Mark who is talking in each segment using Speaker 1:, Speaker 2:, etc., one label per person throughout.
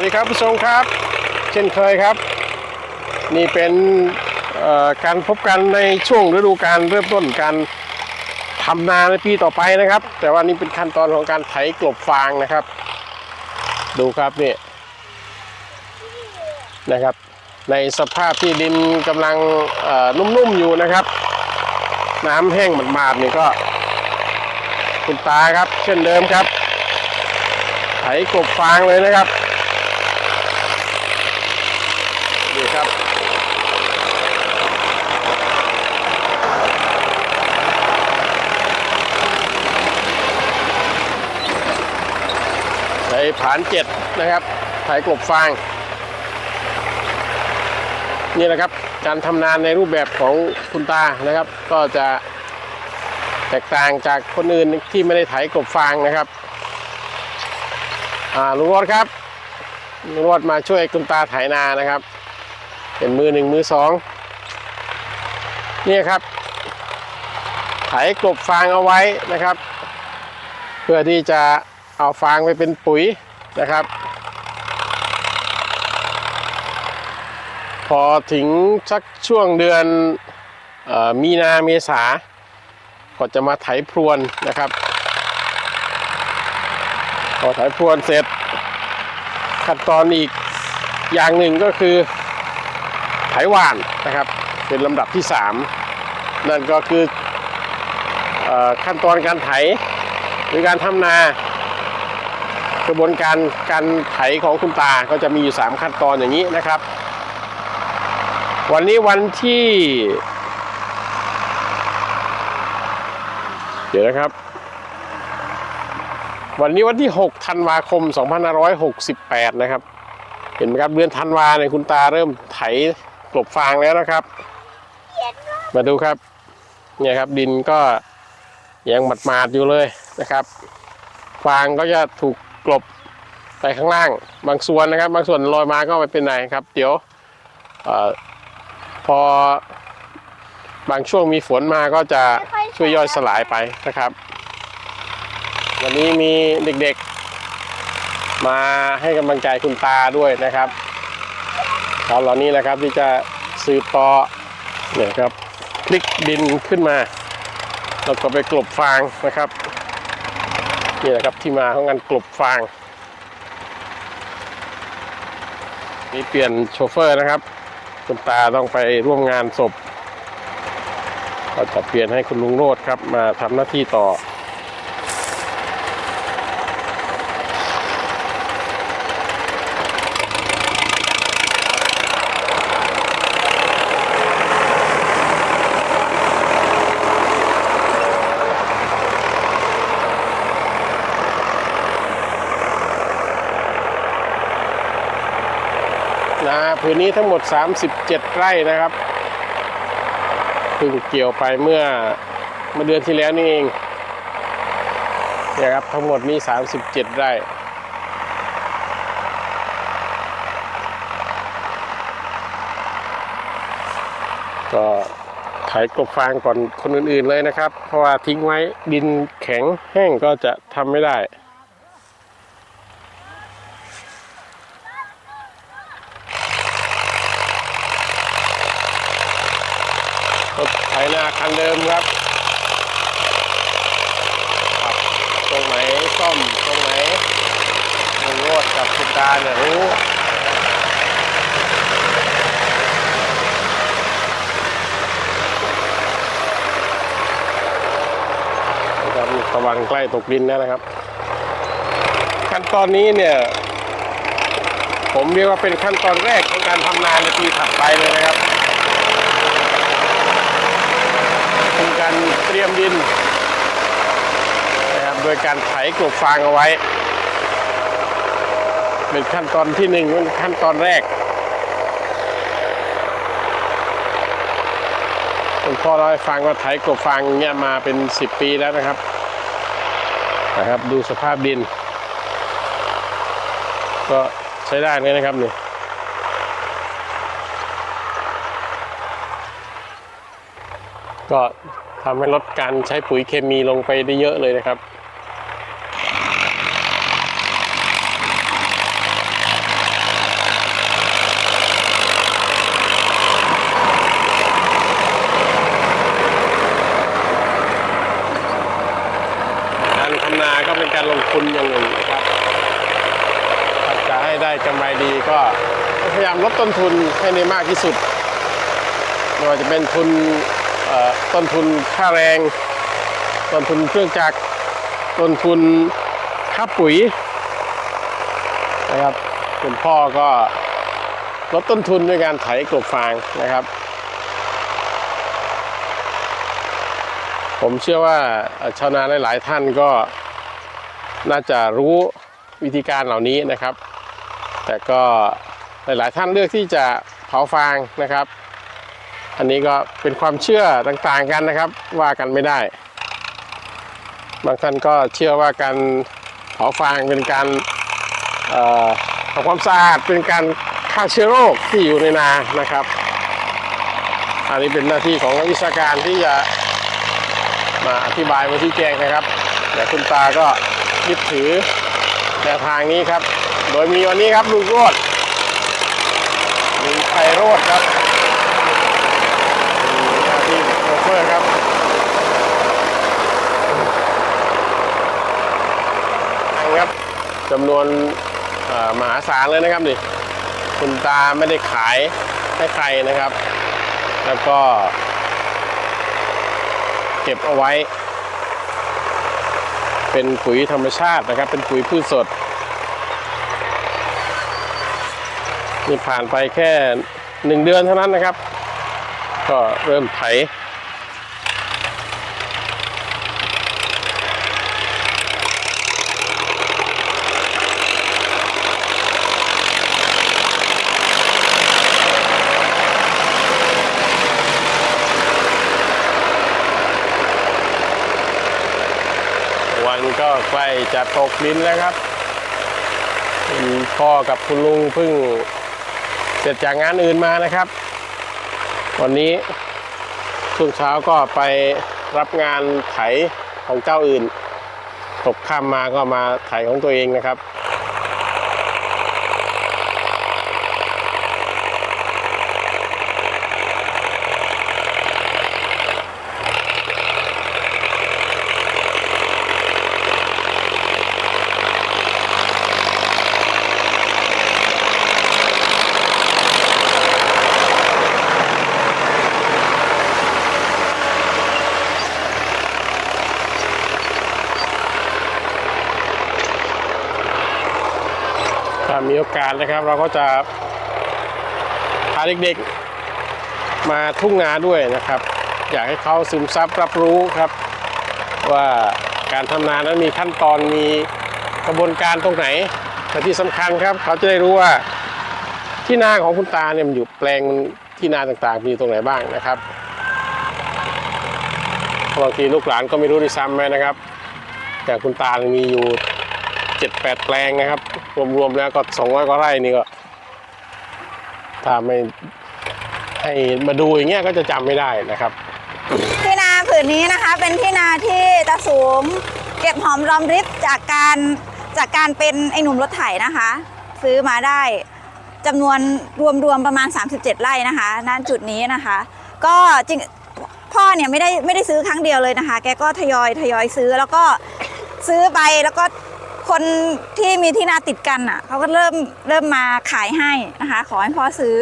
Speaker 1: วัสดีครับผู้ชมครับ เช่นเคยครับ นี่เป็นการพบกันในช่วงฤดูการเริ่มต้นการทำนาในปีต่อไปนะครับ แต่ว่านี่เป็นขั้นตอนของการไถกลบฟางนะครับ ดูครับนี่นะครับ ในสภาพที่ดินกำลังนุ่มๆอยู่นะครับ น้ำแห้งหมาดๆนี่ก็ คุณตาครับ เช่นเดิมครับไถกลบฟางเลยนะครับ นี่ครับใช้ผานเจ็ดนะครับไถกลบฟาง นี่แหละครับการทำนานในรูปแบบของคุณตานะครับ ก็จะแตกต่างจากคนอื่นที่ไม่ได้ไถกลบฟางนะครับอ่าลุงรอดครับลุงรอดมาช่วยคุณตาไถนานะครับ เป็นมือหนึ่งมือสองนี่ครับ ไถกลบฟางเอาไว้นะครับ เพื่อที่จะเอาฟางไปเป็นปุ๋ยนะครับ พอถึงสักช่วงเดือนออมีนาเมษาก็จะมาไถพรวนนะครับพอไถพรวนเสร็จขั้นตอนอีกอย่างหนึ่งก็คือ ไถหวานนะครับ เป็นลำดับที่ 3 นั่นก็คือเออขั้นตอนการไถหรือการทำนา กระบวนการการไถของคุณตาก็จะมีอยู่ 3 ขั้นตอนอย่างนี้นะครับ วันนี้วันที่ เดี๋ยวนะครับ วันนี้วันที่6ธันวาคม 2568 นะครับเห็นไหมครับเดือนธันวาเนี่ยคุณตาเริ่มไถ กลบฟางแล้วนะครับ มาดูครับ เนี่ยครับดินก็ยังหมาดๆอยู่เลยนะครับ ฟางก็จะถูกกลบไปข้างล่าง บางส่วนนะครับ บางส่วนลอยมาก็ไม่เป็นไรครับ เดี๋ยวอพอบางช่วงมีฝนมาก็จะช่วยย่อยสลายไปนะครับ วันนี้มีเด็กๆ มาให้กำลังใจคุณตาด้วยนะครับ ตอนเหล่านี้นะครับที่จะสืบต่อเนี่ยครับพลิกดินขึ้นมาแล้วก็ไปกลบฟางนะครับนี่แหละครับที่มาของการกลบฟางนี่เปลี่ยนโชเฟอร์นะครับ คุณตาต้องไปร่วมงานศพก็จะเปลี่ยนให้คุณลุงโรดครับมาทำหน้าที่ต่อ พื้นนี้ทั้งหมด 37 ไร่นะครับเพิ่งเกี่ยวไปเมื่อเมื่อเดือนที่แล้วนี่เองเนี่ยครับทั้งหมดมี 37 ไร่ก็ไถกบฟางก่อนคนอื่นๆเลยนะครับ เพราะว่าทิ้งไว้ดินแข็งแห้งก็จะทำไม่ได้ รถ ไถนาคันเดิมครับครับตรงไหนซ่อมตรงไหนลุงโรดกับคุณตาเนี่ยรู้นะครับระวังใกล้ตกดินนะครับ ขั้นตอนนี้เนี่ย ผมเรียกว่าเป็นขั้นตอนแรกของการทำนาในปีถัดไปเลยนะครับ คือ การเตรียมดินนะครับโดยการไถกลบฟางเอาไว้ เป็นขั้นตอนที่หนึ่งเป็นขั้นตอนแรกคุณพ่อเล่าให้ฟังว่าไถกลบฟางเนี่ยมาเป็น 10 ปีแล้วนะครับนะครับดูสภาพดิน ก็ใช้ได้เลยนะครับนี่ก็ ทำให้ลดการใช้ปุ๋ยเคมีลงไปได้เยอะเลยนะครับการทำนาก็เป็นการลงทุนอย่างหนึ่งนะครับจะให้ได้กำไรดีก็พยายามลดต้นทุนให้ได้มากที่สุดไม่ว่าจะเป็นทุน ต้นทุนค่าแรง ต้นทุนเครื่องจักร ต้นทุนค่าปุ๋ยนะครับคุณพ่อก็ลดต้นทุนด้วยการไถกลบฟางนะครับ ผมเชื่อว่าชาวนาหลาย ๆ ท่านก็น่าจะรู้วิธีการเหล่านี้นะครับ แต่ก็หลาย ๆ ท่านเลือกที่จะเผาฟางนะครับ อันนี้ก็เป็นความเชื่อต่างๆกันนะครับ ว่ากันไม่ได้ บางท่านก็เชื่อว่าการเผาฟางเป็นการทำความสะอาดเป็นการฆ่าเชื้อโรคที่อยู่ในนานะครับ อันนี้เป็นหน้าที่ของนักวิชาการที่จะมาอธิบายมาที่แจ้งนะครับแต่คุณตาก็ยึดถือแนวทางนี้ครับ โดยมีวันนี้ครับลุงโรดลุงไพโรดครับมีหน้าที่โช เฟอร์ครับ ครับจำนวนมหาศาลเลยนะครับนี่คุณตาไม่ได้ขายให้ใครนะครับ แล้วก็ เก็บเอาไว้ เป็นปุ๋ยธรรมชาตินะครับ เป็นปุ๋ยพืชสดนี่ผ่านไปแค่หนึ่งเดือนเท่านั้นนะครับ ก็เริ่มไถ วันก็ ใกล้จะตกดินแล้วครับพ่อกับคุณลุงเพิ่งเสร็จจากงานอื่นมานะครับ วันนี้ช่วงเช้าก็ไปรับงานไถของเจ้าอื่น ตกค่ำมาก็มาไถของตัวเองนะครับ มีโอกาสนะครับ เราก็จะพาเด็กๆมาทุ่งนาด้วยนะครับ อยากให้เขาซึมซับรับรู้ครับ ว่าการทำนานั้นมีขั้นตอนมีกระบวนการตรงไหนแต่ที่สำคัญครับ เขาจะได้รู้ว่าที่นาของคุณตาเนี่ยมันอยู่แปลงที่นาต่างๆ มีตรงไหนบ้างนะครับบางทีลูกหลานก็ไม่รู้ด้วยซ้ำไหมนะครับ แต่คุณตามีอยู่ เจ็ดแปดแปลงนะครับ รวมๆแล้วก็สองร้อยกว่าไร่นี่ก็ ถ้าไม่ให้มาดูอย่างเงี้ยก็จะจำไม่ได้นะครับ
Speaker 2: ที่นาผืนนี้นะคะ เป็นที่นาที่ตาสูงเก็บหอมรอมริบจากการจากการเป็นไอ้หนุ่มรถไถนะคะ ซื้อมาได้จำนวนรวมๆประมาณ 37 ไร่นะคะณจุดนี้นะคะ ก็จริงพ่อเนี่ยไม่ได้ไม่ได้ซื้อครั้งเดียวเลยนะคะ แกก็ทยอยทยอยซื้อแล้วก็ซื้อไปแล้วก็ คนที่มีที่นาติดกันอะเขาก็เริ่มเริ่มมาขายให้นะคะ ขอให้พ่อซื้อ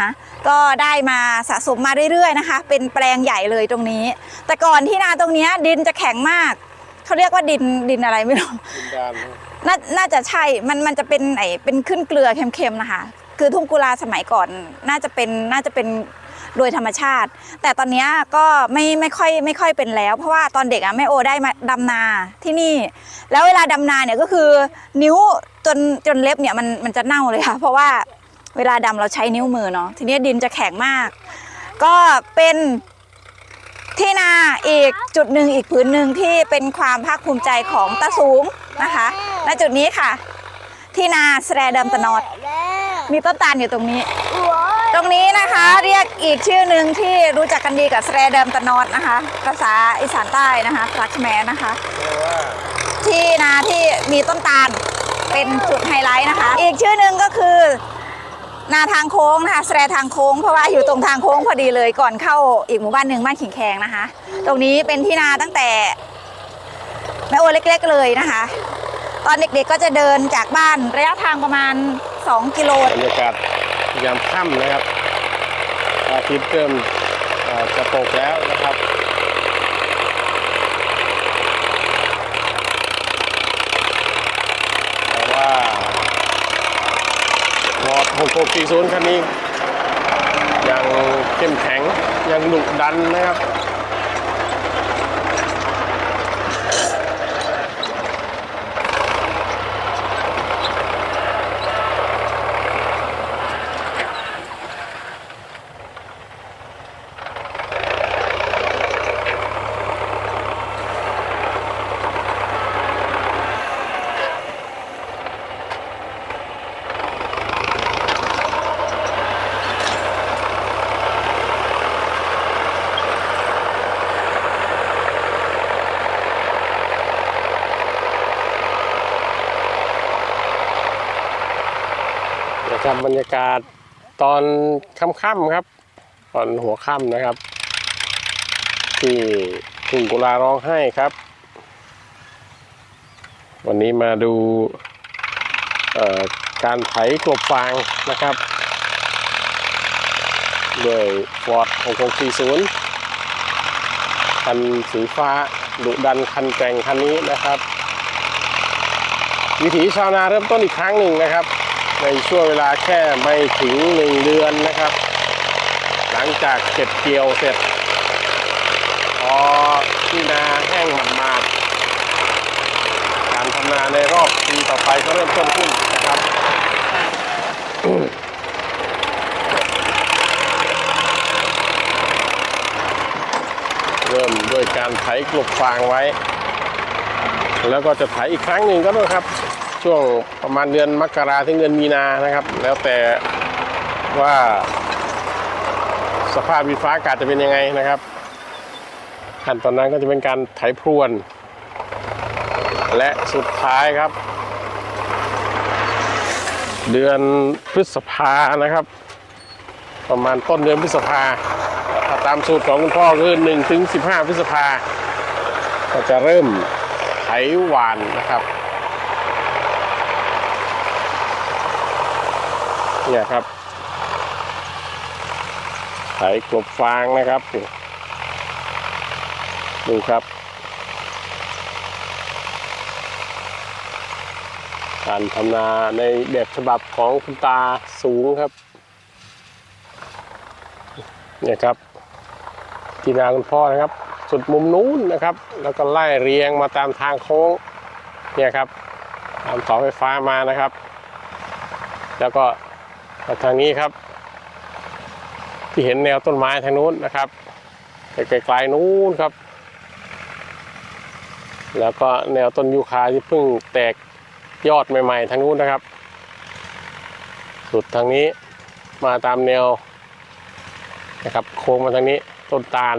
Speaker 2: นะก็ได้มาสะสมมาเรื่อยๆนะคะ เป็นแปลงใหญ่เลยตรงนี้ แต่ก่อนที่นาตรงเนี้ยดินจะแข็งมากเขาเรียกว่าดินดินอะไรไม่รู้น่าน่าจะใช่ มันมันจะเป็นไอเป็นขึ้นเกลือเค็มๆนะคะ คือทุ่งกุลาสมัยก่อนน่าจะเป็นน่าจะเป็น โดยธรรมชาติ แต่ตอนนี้ก็ไม่ไม่ค่อยไม่ค่อยเป็นแล้ว เพราะว่าตอนเด็กอะแม่โอได้มาดำนาที่นี่ แล้วเวลาดำนาเนี่ยก็คือนิ้วจนจนเล็บเนี่ยมันมันจะเน่าเลยค่ะ เพราะว่าเวลาดำเราใช้นิ้วมือเนาะทีนี้ดินจะแข็งมาก ก็เป็นที่นาอีกจุดหนึ่งอีกผืนหนึ่งที่เป็นความภาคภูมิใจของตาสูงนะคะณจุดนี้ค่ะ ที่นาแสแรเดิมตะนอด มีต้นตาลอยู่ตรงนี้ รงนี้นะคะ เรียกอีกชื่อหนึ่งที่รู้จักกันดีกับแสแรเดิมตะนอดนะคะ ภาษาอีสานใต้นะคะภาษาเขมรนะคะ ที่นาที่มีต้นตาลเป็นจุดไฮไลท์นะคะ อีกชื่อหนึ่งก็คือนาทางโค้งนะคะแสแรทางโค้งเพราะว่าอยู่ตรงทางโค้งพอดีเลยก่อนเข้าอีกหมู่บ้านหนึ่งบ้านขิงแขงนะคะ ตรงนี้เป็นที่นาตั้งแต่แม่โอเล็กๆเลยนะคะ ตอนเด็กๆก็จะเดินจากบ้านระยะทางประมาณ 2 กิโล
Speaker 1: บรรยากาศ ยามค่ำนะครับอาทิตย์เริ่มจะตกแล้วนะครับแต่ว่าวอด6640 คันนี้ ยังเข้มแข็งยังดุดันนะครับ บรรยากาศตอนค่ำๆครับ ตอนหัวค่ำนะครับ ที่ทุ่งกุลาร้องไห้ครับ วันนี้มาดูการไถกลบฟางนะครับด้วยฟอร์ด6640 คันสีฟ้าดุดันคันแกร่งคันนี้นะครับ วิถีชาวนาเริ่มต้นอีกครั้งหนึ่งนะครับ ในช่วงเวลาแค่ไม่ถึงหนึ่งเดือนนะครับ หลังจากเก็บเกี่ยวเสร็จ พอที่นาแห้งหมาดๆการทำนาในรอบปีต่อไปก็เริ่มต้นขึ้นนะครับเริ่มด้วยการไถกลบฟางไว้ แล้วก็จะไถอีกครั้งหนึ่งก็ด้วยครับ ช่วงประมาณเดือนมกราถึงเดือนมีนานะครับ แล้วแต่ว่าสภาพวิฟ้าอากาศจะเป็นยังไงนะครับขั้นตอนนั้นก็จะเป็นการไถพรวน และสุดท้ายครับ เดือนพฤษภานะครับ ประมาณต้นเดือนพฤษภาถ้าตามสูตรของคุณพ่อคือ1ถึง15 พฤษภาก็จะเริ่มไถหวานนะครับ เนี่ยครับไถกลบฟางนะครับนี่ดูครับการทำนาในแบบฉบับของคุณตาสูงครับเนี่ยครับ ที่นาคุณพ่อนะครับ สุดมุมนู้นนะครับ แล้วก็ไล่เรียงมาตามทางโค้งเนี่ยครับตามเสาไฟฟ้ามานะครับ แล้วก็ มาทางนี้ครับ ที่เห็นแนวต้นไม้ทางนู้นนะครับไกลๆนู้นครับ แล้วก็แนวต้นยูคาที่เพิ่งแตกยอดใหม่ ๆ ทางนู้นนะครับ สุดทางนี้มาตามแนวนะครับโค้งมาทางนี้ต้นตาล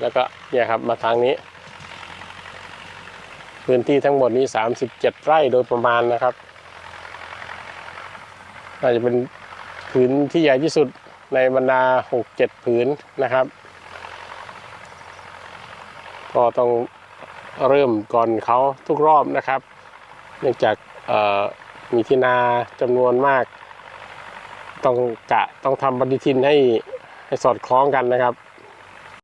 Speaker 1: แล้วก็เนี่ยครับมาทางนี้ พื้นที่ทั้งหมดนี้ 37 ไร่โดยประมาณนะครับน่าจะเป็น ผืนที่ใหญ่ที่สุดในบรรดา 6-7 ผืนนะครับ ก็ต้องเริ่มก่อนเขาทุกรอบนะครับ เนื่องจากมีที่นาจำนวนมาก ต้องกะต้องทำปฏิทินให้ให้สอดคล้องกันนะครับ